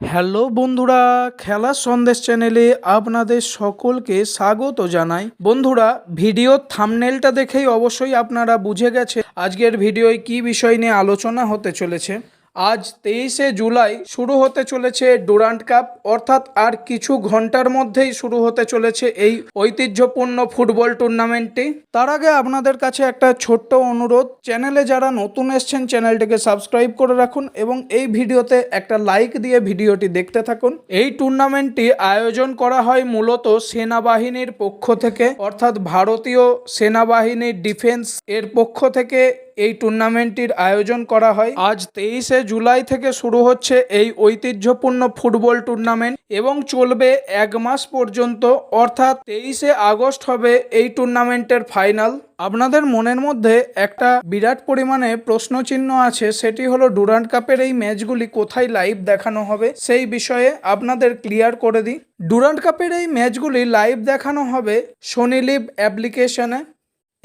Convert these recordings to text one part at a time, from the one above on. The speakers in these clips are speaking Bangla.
হ্যালো বন্ধুরা, খেলা সন্দেশ চ্যানেলে আপনাদের সকলকে স্বাগত জানাই। বন্ধুরা, ভিডিও থামনেলটা দেখেই অবশ্যই আপনারা বুঝে গেছে আজকের ভিডিওয় কি বিষয় নিয়ে আলোচনা হতে চলেছে। আজ তেইশে জুলাই শুরু হতে চলেছে ডুরান্ট কাপ, অর্থাৎ আর কিছু ঘণ্টার মধ্যেই শুরু হতে চলেছে এই ঐতিহ্যপূর্ণ ফুটবল টুর্নামেন্টটি। তার আগে আপনাদের কাছে একটা ছোট্ট অনুরোধ, চ্যানেলে যারা নতুন এসছেন, চ্যানেলটিকে সাবস্ক্রাইব করে রাখুন এবং এই ভিডিওতে একটা লাইক দিয়ে ভিডিওটি দেখতে থাকুন। এই টুর্নামেন্টটি আয়োজন করা হয় মূলত সেনাবাহিনীর পক্ষ থেকে, অর্থাৎ ভারতীয় সেনাবাহিনীর ডিফেন্স এর পক্ষ থেকে। এই টুর্নামেন্টটির আয়োজন করা হয়। আজ তেইশে জুলাই থেকে শুরু হচ্ছে এই ঐতিহ্যপূর্ণ ফুটবল টুর্নামেন্ট এবং চলবে এক মাস পর্যন্ত, অর্থাৎ তেইশে আগস্ট হবে এই টুর্নামেন্টের ফাইনাল। আপনাদের মনের মধ্যে একটা বিরাট পরিমাণে প্রশ্নচিহ্ন আছে, সেটি হলো ডুরান্ট কাপের এই ম্যাচগুলি কোথায় লাইভ দেখানো হবে, সেই বিষয়ে আপনাদের ক্লিয়ার করে দিই। ডুরান্ট কাপের এই ম্যাচগুলি লাইভ দেখানো হবে সোনি লিভ অ্যাপ্লিকেশনে।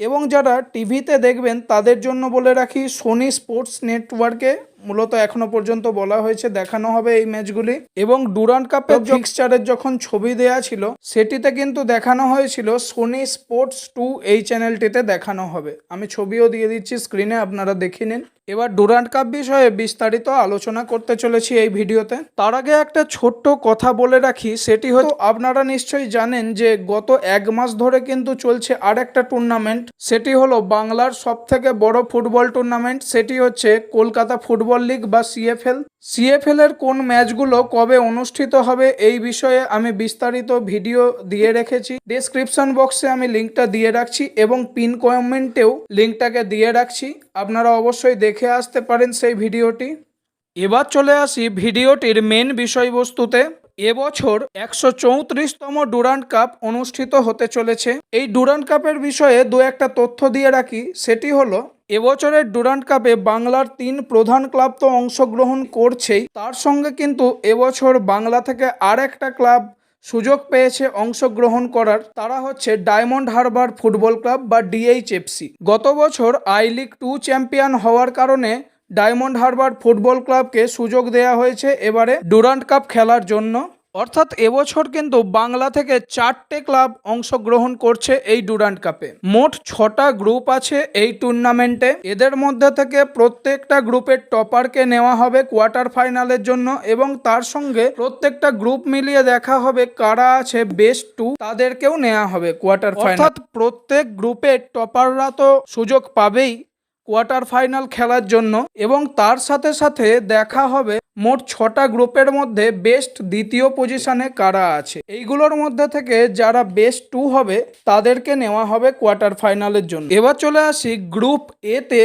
এবং যারা টিভিতে দেখবেন তাদের জন্য বলে রাখি সোনি স্পোর্টস নেটওয়ার্কে মূলত এখনও পর্যন্ত বলা হয়েছে দেখানো হবে এই ম্যাচগুলি। এবং ডুরান্ট কাপের ফিক্সচারের যখন ছবি দেয়া ছিল সেটিতে কিন্তু দেখানো হয়েছিল সোনি স্পোর্টস টু এই চ্যানেলটিতে দেখানো হবে। আমি ছবিও দিয়ে দিচ্ছি স্ক্রিনে আপনারা দেখে নিন। এবার ডুরান্ট কাপ বিষয়ে বিস্তারিত আলোচনা করতে চলেছি এই ভিডিওতে। তার আগে একটা ছোট্ট কথা বলে রাখি সেটি হয়তো আপনারা নিশ্চয়ই জানেন যে গত এক মাস ধরে কিন্তু চলছে আর একটা টুর্নামেন্ট সেটি হলো বাংলার সব থেকে বড় ফুটবল টুর্নামেন্ট সেটি হচ্ছে কলকাতা ফুটবল লিগ বা সিএফএল সিএফএল এর কোন ম্যাচগুলো কবে অনুষ্ঠিত হবে এই বিষয়ে আমি বিস্তারিত ভিডিও দিয়ে রেখেছি। ডেসক্রিপশন বক্সে আমি লিঙ্কটা দিয়ে রাখছি এবং পিন কমেন্টেও লিঙ্কটাকে দিয়ে রাখছি। আপনারা অবশ্যই দেখে আসতে পারেন সেই ভিডিওটি। এবার চলে আসি ভিডিওটির মেন বিষয়বস্তুতে। এবছর একশো চৌত্রিশতম ডুরান্ট কাপ অনুষ্ঠিত হতে চলেছে। এই ডুরান্ট কাপের বিষয়ে দু একটা তথ্য দিয়ে রাখি। সেটি হলো এবছরের ডুরান্ট কাপে বাংলার তিন প্রধান ক্লাব তো অংশগ্রহণ করছেই। তার সঙ্গে কিন্তু এবছর বাংলা থেকে আর একটা ক্লাব সুযোগ পেয়েছে অংশগ্রহণ করার। তারা হচ্ছে ডায়মন্ড হারবার ফুটবল ক্লাব বা ডিএইচএফসি। গত বছর আই লিগ টু চ্যাম্পিয়ন হওয়ার কারণে ডায়মন্ড হারবার ফুটবল ক্লাবকে সুযোগ দেওয়া হয়েছে এবারে ডুরান্ট কাপ খেলার জন্য। অর্থাৎ এবছর কিন্তু বাংলা থেকে চারটে ক্লাব অংশগ্রহণ করছে এই ডুরান্ট কাপে। মোট ছটা গ্রুপ আছে এই টুর্নামেন্টে। এদের মধ্যে থেকে প্রত্যেকটা গ্রুপের টপারকে নেওয়া হবে কোয়ার্টার ফাইনালের জন্য এবং তার সঙ্গে প্রত্যেকটা গ্রুপ মিলিয়ে দেখা হবে কারা আছে বেস্ট টু, তাদেরকেও নেওয়া হবে কোয়ার্টার ফাইনাল। অর্থাৎ প্রত্যেক গ্রুপের টপাররা তো সুযোগ পাবেই কোয়ার্টার ফাইনাল খেলার জন্য এবং তার সাথে সাথে দেখা হবে মোট ছটা গ্রুপের মধ্যে বেস্ট দ্বিতীয় পজিশনে কারা আছে? এইগুলোর মধ্যে থেকে যারা বেস্ট টু হবে, তাদেরকে নেওয়া হবে কোয়ার্টার ফাইনালের জন্য। এবার চলে আসি গ্রুপ এতে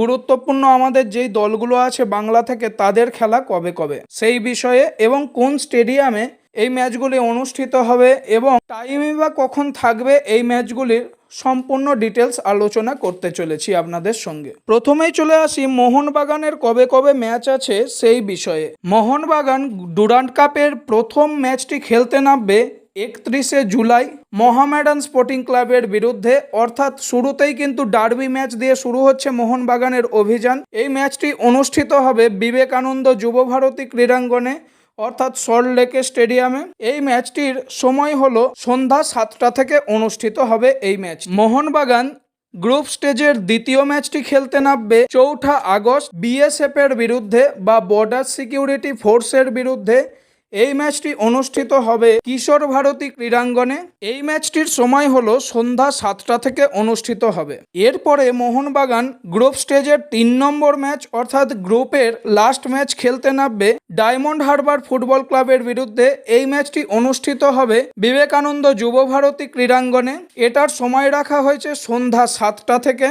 গুরুত্বপূর্ণ আমাদের যেই দলগুলো আছে বাংলা থেকে, তাদের খেলা কবে কবে? সেই বিষয়ে এবং কোন স্টেডিয়ামে এই ম্যাচগুলি অনুষ্ঠিত হবে এবং টাইমই বা কখন থাকবে এই ম্যাচগুলির সম্পূর্ণ ডিটেলস আলোচনা করতে চলেছি আপনাদের সঙ্গে। প্রথমেই চলে আসি মোহনবাগানের কবে কবে ম্যাচ আছে সেই বিষয়ে। মোহনবাগান ডুরান্ট কাপের প্রথম ম্যাচটি খেলতে নামবে একত্রিশে জুলাই মোহামেডান স্পোর্টিং ক্লাবের বিরুদ্ধে। অর্থাৎ শুরুতেই কিন্তু ডার্বি ম্যাচ দিয়ে শুরু হচ্ছে মোহনবাগানের অভিযান। এই ম্যাচটি অনুষ্ঠিত হবে বিবেকানন্দ যুবভারতী ক্রীড়াঙ্গনে। অর্থাৎ সল্ট লেকে স্টেডিয়ামে। এই ম্যাচটির সময় হল সন্ধ্যা সাতটা থেকে অনুষ্ঠিত হবে এই ম্যাচ। মোহনবাগান গ্রুপ স্টেজের দ্বিতীয় ম্যাচটি খেলতে নামবে চৌঠা আগস্ট বিএসএফ এর বিরুদ্ধে বা বর্ডার সিকিউরিটি ফোর্সের বিরুদ্ধে। এই ম্যাচটি অনুষ্ঠিত হবে কিশোর ভারতী ক্রীড়াঙ্গনে। এই ম্যাচটির সময় হলো সন্ধ্যা সাতটা থেকে অনুষ্ঠিত হবে। এরপরে মোহনবাগান গ্রুপ স্টেজের তিন নম্বর ম্যাচ অর্থাৎ গ্রুপের লাস্ট ম্যাচ খেলতে নামবে ডায়মন্ড হারবার ফুটবল ক্লাবের বিরুদ্ধে। এই ম্যাচটি অনুষ্ঠিত হবে বিবেকানন্দ যুব ভারতী ক্রীড়াঙ্গনে। এটার সময় রাখা হয়েছে সন্ধ্যা সাতটা থেকে।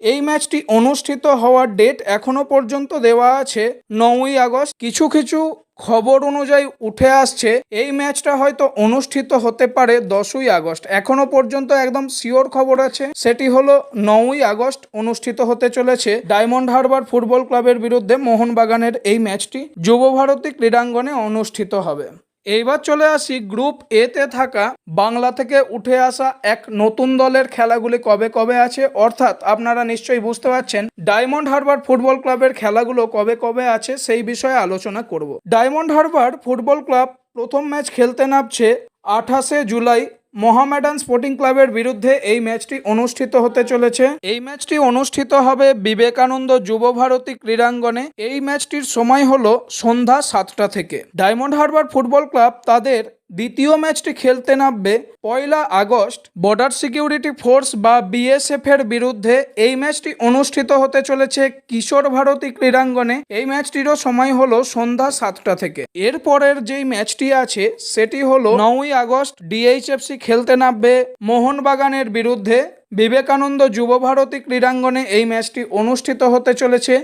এই ম্যাচটি অনুষ্ঠিত হওয়ার ডেট এখনও পর্যন্ত দেওয়া আছে নয়ই আগস্ট। কিছু কিছু খবর অনুযায়ী উঠে আসছে, এই ম্যাচটা হয়তো অনুষ্ঠিত হতে পারে দশই আগস্ট। এখনও পর্যন্ত একদম শিওর খবর আছে, সেটি হলো নয়ই আগস্ট অনুষ্ঠিত হতে চলেছে ডায়মন্ড হারবার ফুটবল ক্লাবের বিরুদ্ধে মোহনবাগানের এই ম্যাচটি। যুব ভারতী ক্রীড়াঙ্গনে অনুষ্ঠিত হবে। এইবার চলে আসি গ্রুপ এতে থাকা বাংলা থেকে উঠে আসা এক নতুন দলের খেলাগুলি কবে কবে আছে? অর্থাৎ আপনারা নিশ্চয়ই বুঝতে পারছেন ডায়মন্ড হারবার ফুটবল ক্লাবের খেলাগুলো কবে কবে আছে সেই বিষয়ে আলোচনা করব। ডায়মন্ড হারবার ফুটবল ক্লাব প্রথম ম্যাচ খেলতে নামছে আঠাশে জুলাই মোহামেডান স্পোর্টিং ক্লাবের বিরুদ্ধে এই ম্যাচটি অনুষ্ঠিত হতে চলেছে। এই ম্যাচটি অনুষ্ঠিত হবে বিবেকানন্দ যুব ভারতী ক্রীড়াঙ্গনে। এই ম্যাচটির সময় হলো সন্ধ্যা সাতটা থেকে। ডায়মন্ড হারবার ফুটবল ক্লাব তাদের দ্বিতীয় ম্যাচটি খেলতে নামবে পয়লা আগস্ট বর্ডার সিকিউরিটি ফোর্স বা বিএসএফ এর বিরুদ্ধে। এই ম্যাচটি অনুষ্ঠিত হতে চলেছে কিশোর ভারতী ক্রীড়াঙ্গনে। এই ম্যাচটিরও সময় হলো সন্ধ্যা সাতটা থেকে। এরপরের যেই ম্যাচটি আছে, সেটি হলো নয়ই আগস্ট ডিএইচএফসি খেলতে নামবে মোহনবাগানের বিরুদ্ধে। বিবেকানন্দ যুব ভারতী ক্রীড়াঙ্গনে এই ম্যাচটি অনুষ্ঠিত হতে চলেছে।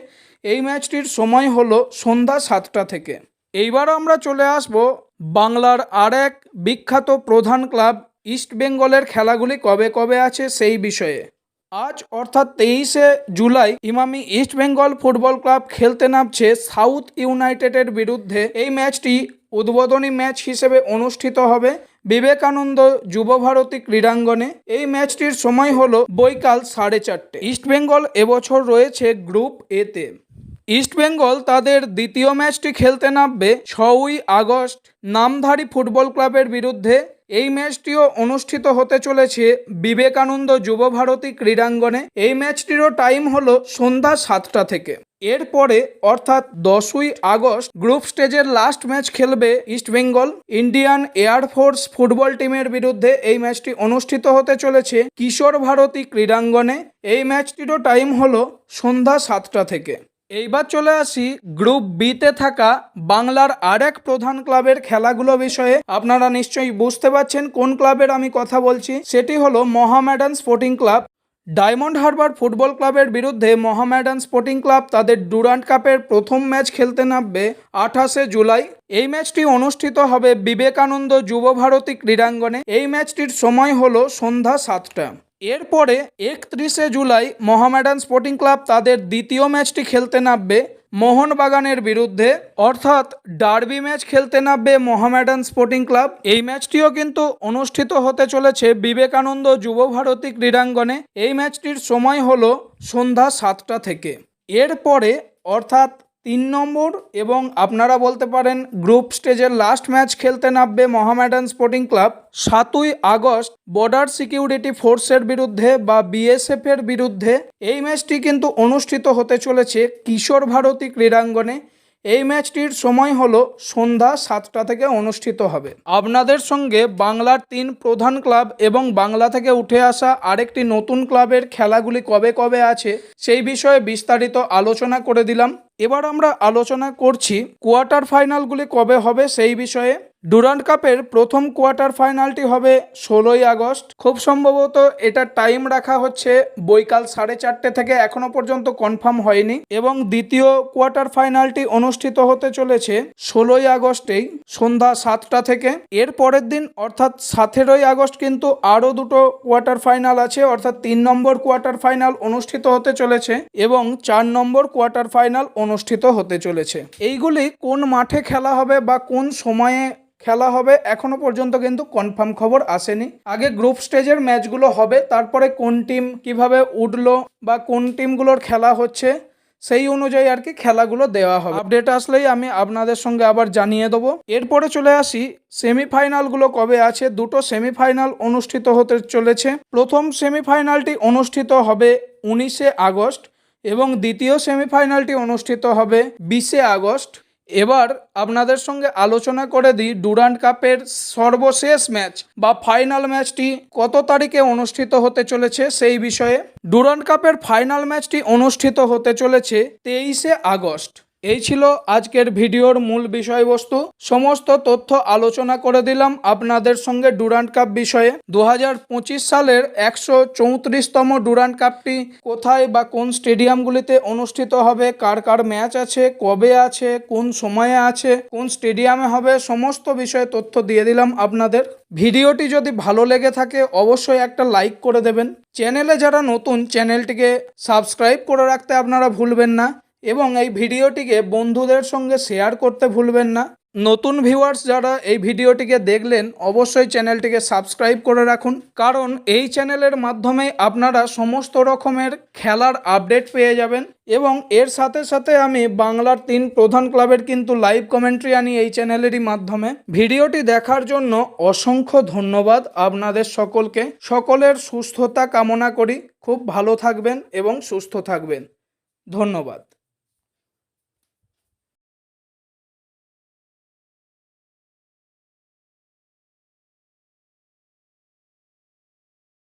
এই ম্যাচটির সময় হলো সন্ধ্যা সাতটা থেকে। এইবার আমরা চলে আসব বাংলার আর এক বিখ্যাত প্রধান ক্লাব ইস্ট বেঙ্গলের খেলাগুলি কবে কবে আছে সেই বিষয়ে। আজ অর্থাৎ তেইশে July Emami East Bengal football club খেলতে নামছে সাউথ ইউনাইটেডের বিরুদ্ধে। এই ম্যাচটি উদ্বোধনী ম্যাচ হিসেবে অনুষ্ঠিত হবে বিবেকানন্দ যুব ভারতী ক্রীড়াঙ্গনে। এই ম্যাচটির সময় হলো বৈকাল সাড়ে চারটে। ইস্ট বেঙ্গল এবছর রয়েছে গ্রুপ এতে ইস্ট বেঙ্গল তাদের দ্বিতীয় ম্যাচটি খেলতে নামবে ছই আগস্ট। নামধারী ফুটবল ক্লাবের বিরুদ্ধে এই ম্যাচটিও অনুষ্ঠিত হতে চলেছে বিবেকানন্দ যুব ভারতী ক্রীড়াঙ্গনে। এই ম্যাচটিরও টাইম হলো সন্ধ্যা সাতটা থেকে। এরপরে অর্থাৎ দশই আগস্ট গ্রুপ স্টেজের লাস্ট ম্যাচ খেলবে East Bengal. Indian air force football টিমের বিরুদ্ধে এই ম্যাচটি অনুষ্ঠিত হতে চলেছে কিশোর ভারতী ক্রীড়াঙ্গনে। এই ম্যাচটিরও টাইম হলো সন্ধ্যা সাতটা থেকে। এইবার চলে আসি গ্রুপ বিতে থাকা বাংলার আর এক প্রধান ক্লাবের খেলাগুলো বিষয়ে। আপনারা নিশ্চয়ই বুঝতে পারছেন কোন ক্লাবের আমি কথা বলছি। সেটি হলো Mohammedan sporting club. Diamond Harbour football ক্লাবের বিরুদ্ধে মোহামেডান স্পোর্টিং ক্লাব তাদের ডুরান্ট কাপের প্রথম ম্যাচ খেলতে নামবে আঠাশে জুলাই। এই ম্যাচটি অনুষ্ঠিত হবে বিবেকানন্দ যুব ভারতী ক্রীড়াঙ্গনে। এই ম্যাচটির সময় হলো সন্ধ্যা সাতটা। এরপরে একত্রিশে জুলাই মোহামেডান স্পোর্টিং ক্লাব তাদের দ্বিতীয় ম্যাচটি খেলতে নামবে মোহনবাগানের বিরুদ্ধে। অর্থাৎ ডার্বি ম্যাচ খেলতে নামবে মোহামেডান স্পোর্টিং ক্লাব। এই ম্যাচটিও কিন্তু অনুষ্ঠিত হতে চলেছে বিবেকানন্দ যুব ভারতী ক্রীড়াঙ্গনে। এই ম্যাচটির সময় হলো সন্ধ্যা সাতটা থেকে। এরপরে, অর্থাৎ তিন নম্বর এবং আপনারা বলতে পারেন গ্রুপ স্টেজের লাস্ট ম্যাচ খেলতে নামবে মোহামেডান স্পোর্টিং ক্লাব সাতই আগস্ট বর্ডার সিকিউরিটি ফোর্সের বিরুদ্ধে বা বিএসএফ এর বিরুদ্ধে। এই ম্যাচটি কিন্তু অনুষ্ঠিত হতে চলেছে কিশোর ভারতী ক্রীড়াঙ্গনে। এই ম্যাচটির সময় হলো সন্ধ্যা সাতটা থেকে অনুষ্ঠিত হবে। আপনাদের সঙ্গে বাংলার তিন প্রধান ক্লাব এবং বাংলা থেকে উঠে আসা আরেকটি নতুন ক্লাবের খেলাগুলি কবে কবে আছে সেই বিষয়ে বিস্তারিত আলোচনা করে দিলাম। এবার আমরা আলোচনা করছি কোয়ার্টার ফাইনালগুলি কবে হবে সেই বিষয়ে। ডুরান্ট কাপের প্রথম কোয়ার্টার ফাইনালটি হবে ষোলোই আগস্ট। খুব সম্ভবত এটা টাইম রাখা হচ্ছে বৈকাল সাড়ে চারটে থেকে এখনও পর্যন্ত কনফার্ম হয়নি এবং দ্বিতীয় কোয়ার্টার ফাইনালটি অনুষ্ঠিত হতে চলেছে ষোলোই আগস্টেই সন্ধ্যা সাতটা থেকে। এর পরের দিন অর্থাৎ সতেরোই আগস্ট কিন্তু আরও দুটো কোয়ার্টার ফাইনাল আছে, অর্থাৎ তিন নম্বর কোয়ার্টার ফাইনাল অনুষ্ঠিত হতে চলেছে এবং চার নম্বর কোয়ার্টার ফাইনাল অনুষ্ঠিত হতে চলেছে। এইগুলি কোন মাঠে খেলা হবে বা কোন সময়ে খেলা হবে, এখনও পর্যন্ত কিন্তু কনফার্ম খবর আসেনি। আগে গ্রুপ স্টেজের ম্যাচগুলো হবে, তারপরে কোন টিম কীভাবে উঠল বা কোন টিমগুলোর খেলা হচ্ছে, সেই অনুযায়ী আর কি খেলাগুলো দেওয়া হবে। আপডেট আসলেই আমি আপনাদের সঙ্গে আবার জানিয়ে দেবো। এরপরে চলে আসি সেমিফাইনালগুলো কবে আছে? দুটো সেমিফাইনাল অনুষ্ঠিত হতে চলেছে। প্রথম সেমিফাইনালটি অনুষ্ঠিত হবে উনিশে আগস্ট এবং দ্বিতীয় সেমিফাইনালটি অনুষ্ঠিত হবে বিশে আগস্ট। এবার আপনাদের সঙ্গে আলোচনা করে দিই ডুরান্ট কাপের সর্বশেষ ম্যাচ বা ফাইনাল ম্যাচটি কত তারিখে অনুষ্ঠিত হতে চলেছে সেই বিষয়ে। ডুরান্ড কাপের ফাইনাল ম্যাচটি অনুষ্ঠিত হতে চলেছে তেইশে আগস্ট। এই ছিল আজকের ভিডিওর মূল বিষয়বস্তু। সমস্ত তথ্য আলোচনা করে দিলাম আপনাদের সঙ্গে ডুরান্ট কাপ বিষয়ে। দু হাজার পঁচিশ সালের একশো চৌত্রিশতম ডুরান্ট কাপটি কোথায় বা কোন স্টেডিয়ামগুলিতে অনুষ্ঠিত হবে, কার কার ম্যাচ আছে, কবে আছে, কোন সময়ে আছে, কোন স্টেডিয়ামে হবে, সমস্ত বিষয়ে তথ্য দিয়ে দিলাম আপনাদের। ভিডিওটি যদি ভালো লেগে থাকে, অবশ্যই একটা লাইক করে দেবেন। চ্যানেলে যারা নতুন, চ্যানেলটিকে সাবস্ক্রাইব করে রাখতে আপনারা ভুলবেন না। এবং এই ভিডিওটিকে বন্ধুদের সঙ্গে শেয়ার করতে ভুলবেন না। নতুন ভিউয়ার্স যারা এই ভিডিওটিকে দেখলেন, অবশ্যই চ্যানেলটিকে সাবস্ক্রাইব করে রাখুন। কারণ এই চ্যানেলের মাধ্যমে আপনারা সমস্ত রকমের খেলার আপডেট পেয়ে যাবেন এবং এর সাথে সাথে আমি বাংলার তিন প্রধান ক্লাবের কিন্তু লাইভ কমেন্ট্রি আনি এই চ্যানেলেরই মাধ্যমে। ভিডিওটি দেখার জন্য অসংখ্য ধন্যবাদ আপনাদের সকলকে। সকলের সুস্থতা কামনা করি। খুব ভালো থাকবেন এবং সুস্থ থাকবেন। ধন্যবাদ।